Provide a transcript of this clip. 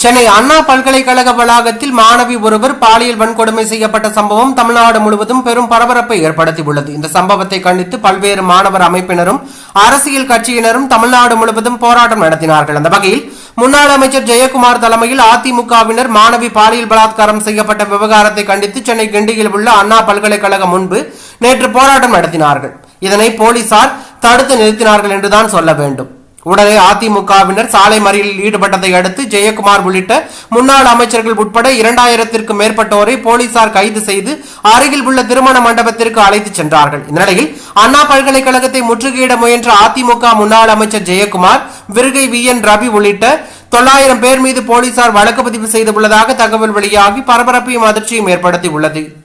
சென்னை அண்ணா பல்கலைக்கழக வளாகத்தில் மாணவி ஒருவர் பாலியல் வன்கொடுமை செய்யப்பட்ட சம்பவம் தமிழ்நாடு முழுவதும் பெரும் பரபரப்பை ஏற்படுத்தியுள்ளது. இந்த சம்பவத்தை கண்டித்து பல்வேறு மாணவர் அமைப்பினரும் அரசியல் கட்சியினரும் தமிழ்நாடு முழுவதும் போராட்டம் நடத்தினார்கள். அந்த வகையில் முன்னாள் அமைச்சர் ஜெயக்குமார் தலைமையில் அதிமுகவினர் மாணவி பாலியல் பலாத்காரம் செய்யப்பட்ட விவகாரத்தை கண்டித்து சென்னை கிண்டியில் உள்ள அண்ணா பல்கலைக்கழகம் முன்பு நேற்று போராட்டம் நடத்தினார்கள். இதனை போலீசார் தடுத்து நிறுத்தினார்கள் என்றுதான் சொல்ல வேண்டும். உடனே அதிமுகவினர் சாலை மறியலில் ஈடுபட்டதை அடுத்து ஜெயக்குமார் உள்ளிட்ட முன்னாள் அமைச்சர்கள் உட்பட இரண்டாயிரத்திற்கும் மேற்பட்டோரை போலீசார் கைது செய்து அருகில் உள்ள திருமண மண்டபத்திற்கு அழைத்துச் சென்றார்கள். இந்த நிலையில் அண்ணா பல்கலைக்கழகத்தை முற்றுகையிட முயன்ற அதிமுக முன்னாள் அமைச்சர் ஜெயக்குமார் விருகை வி. என். ரவி உள்ளிட்ட தொள்ளாயிரம் பேர் மீது போலீசார் வழக்கு பதிவு செய்துள்ளதாக தகவல் வெளியாகி பரபரப்பையும் அதிர்ச்சியும் ஏற்படுத்தி உள்ளது